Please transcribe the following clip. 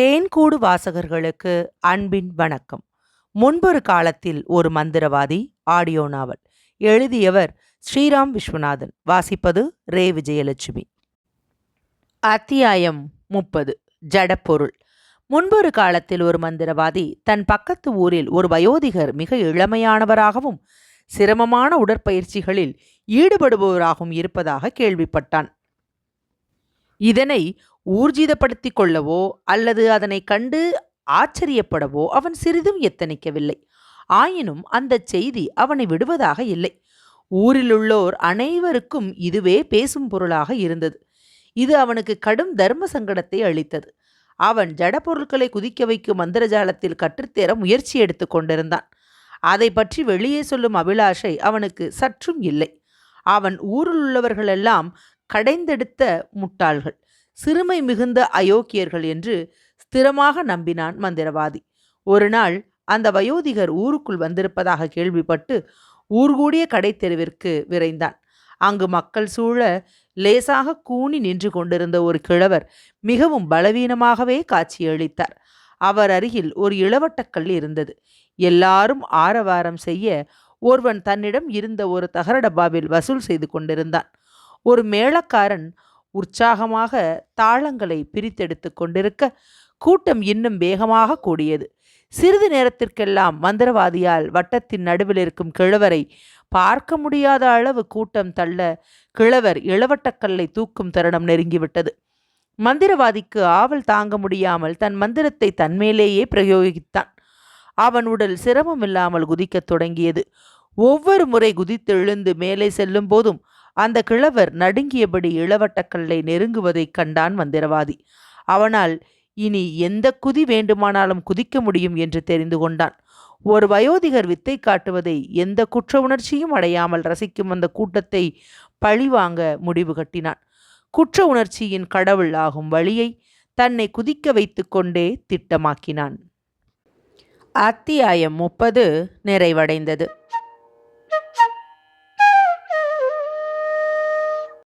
தேன்கூடு வாசகர்களுக்கு அன்பின் வணக்கம். முன்பொரு காலத்தில் ஒரு மந்திரவாதி ஆடியோ நாவல் எழுதியவர் ஸ்ரீராம் விஸ்வநாதன். வாசிப்பது ரே. விஜயலட்சுமி. அத்தியாயம் முப்பது. ஜடப்பொருள். முன்பொரு காலத்தில் ஒரு மந்திரவாதி தன் பக்கத்து ஊரில் ஒரு வயோதிகர் மிக இளமையானவராகவும் சிரமமான உடற்பயிற்சிகளில் ஈடுபடுபவராகவும் இருப்பதாக கேள்விப்பட்டான். இதனை ஊர்ஜிதப்படுத்திக் கொள்ளவோ அல்லது அதனை கண்டு ஆச்சரியப்படவோ அவன் சிறிதும் எத்தனிக்கவில்லை. ஆயினும் அந்தச் செய்தி அவனை விடுவதாக இல்லை. ஊரிலுள்ளோர் அனைவருக்கும் இதுவே பேசும் பொருளாக இருந்தது. இது அவனுக்கு கடும் தர்ம சங்கடத்தை அளித்தது. அவன் ஜடப்பொருட்களை குதிக்க வைக்கும் மந்திரஜாலத்தில் கற்றுத்தேர முயற்சி எடுத்து கொண்டிருந்தான். அதை பற்றி வெளியே சொல்லும் அபிலாஷை அவனுக்கு சற்றும் இல்லை. அவன் ஊரில் உள்ளவர்களெல்லாம் கடைந்தெடுத்த முட்டாள்கள் சிறுமை மிகுந்த அயோக்கியர்கள் என்று ஸ்திரமாக நம்பினான் மந்திரவாதி. ஒரு நாள் அந்த வயோதிகர் ஊருக்குள் வந்திருப்பதாக கேள்விப்பட்டு ஊர்கூடிய கடைத்தெருவிற்கு விரைந்தான். அங்கு மக்கள் சூழ லேசாக கூனி நின்று கொண்டிருந்த ஒரு கிழவர் மிகவும் பலவீனமாகவே காட்சியளித்தார். அவர் அருகில் ஒரு இளவட்டக்கல் இருந்தது. எல்லாரும் ஆரவாரம் செய்ய ஒருவன் தன்னிடம் இருந்த ஒரு தகர டப்பாவில் வசூல் செய்து கொண்டிருந்தான். ஒரு மேளக்காரன் உற்சாகமாக தாளங்களை பிரித்தெடுத்து கொண்டிருக்க கூட்டம் இன்னும் வேகமாக கூடியது. சிறிது நேரத்திற்கெல்லாம் மந்திரவாதியால் வட்டத்தின் நடுவில் இருக்கும் கிழவரை பார்க்க முடியாத அளவு கூட்டம் தள்ள கிழவர் இளவட்டக்கல்லை தூக்கும் தருணம் நெருங்கிவிட்டது. மந்திரவாதிக்கு ஆவல் தாங்க முடியாமல் தன் மந்திரத்தை தன்மேலேயே பிரயோகித்தான். அவன் உடல் சிரமமில்லாமல் குதிக்கத் தொடங்கியது. ஒவ்வொரு முறை குதித்து எழுந்து மேலே செல்லும் போதும் அந்த கிழவர் நடுங்கியபடி இளவட்டக்கல்லை நெருங்குவதைக் கண்டான் மந்திரவாதி. அவனால் இனி எந்த குதி வேண்டுமானாலும் குதிக்க முடியும் என்று தெரிந்து கொண்டான். ஒரு வயோதிகர் வித்தை காட்டுவதை எந்த குற்ற உணர்ச்சியும் அடையாமல் ரசிக்கும் அந்த கூட்டத்தை பழிவாங்க முடிவு கட்டினான். குற்ற உணர்ச்சியின் கடவுள் ஆகும் வழியை தன்னை குதிக்க வைத்து கொண்டே திட்டமாக்கினான். அத்தியாயம் முப்பது நிறைவடைந்தது.